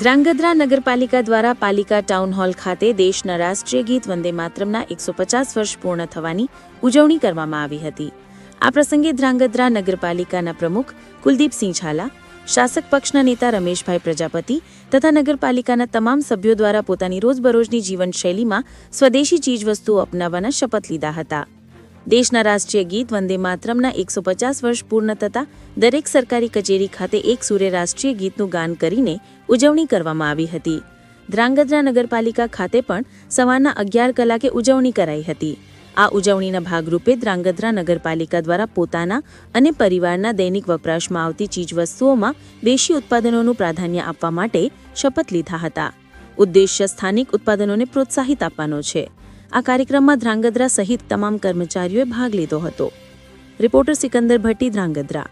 ધ્રાંગધ્રા નગરપાલિકા દ્વારા પાલિકા ટાઉન હોલ ખાતે દેશના રાષ્ટ્રીય ગીત વંદે માતરમના એકસો પચાસ વર્ષ પૂર્ણ થવાની ઉજવણી કરવામાં આવી હતી. આ પ્રસંગે ધ્રાંગધ્રા નગરપાલિકાના પ્રમુખ કુલદીપસિંહ ઝાલા, શાસક પક્ષના નેતા રમેશભાઈ પ્રજાપતિ તથા નગરપાલિકાના તમામ સભ્યો દ્વારા પોતાની રોજબરોજની જીવનશૈલીમાં સ્વદેશી ચીજવસ્તુઓ અપનાવવાના શપથ લીધા હતા. દેશના રાષ્ટ્રીય ગીત વંદે માતરમના એકસો પચાસ વર્ષ પૂર્ણ થતાં દરેક સરકારી કચેરી ખાતે એક સુરે રાષ્ટ્રીય ગીતનું ગાન કરીને ઉજવણી કરવામાં આવી હતી. ધ્રાંગધ્રા નગરપાલિકા ખાતે પણ સવારના અગિયાર કલાકે ઉજવણી કરાઈ હતી. આ ઉજવણીના ભાગરૂપે ધ્રાંગધ્રા નગરપાલિકા દ્વારા પોતાના અને પરિવારના દૈનિક વપરાશમાં આવતી ચીજવસ્તુઓમાં દેશી ઉત્પાદનોનું પ્રાધાન્ય આપવા માટે શપથ લીધા હતા. ઉદ્દેશ્ય સ્થાનિક ઉત્પાદનોને પ્રોત્સાહિત આપવાનો છે. આ કાર્યક્રમમાં ધ્રાંગધ્રા સહિત તમામ કર્મચારીઓએ ભાગ લીધો હતો. રિપોર્ટર સિકંદર ભટ્ટી ધ્રાંગધ્રા.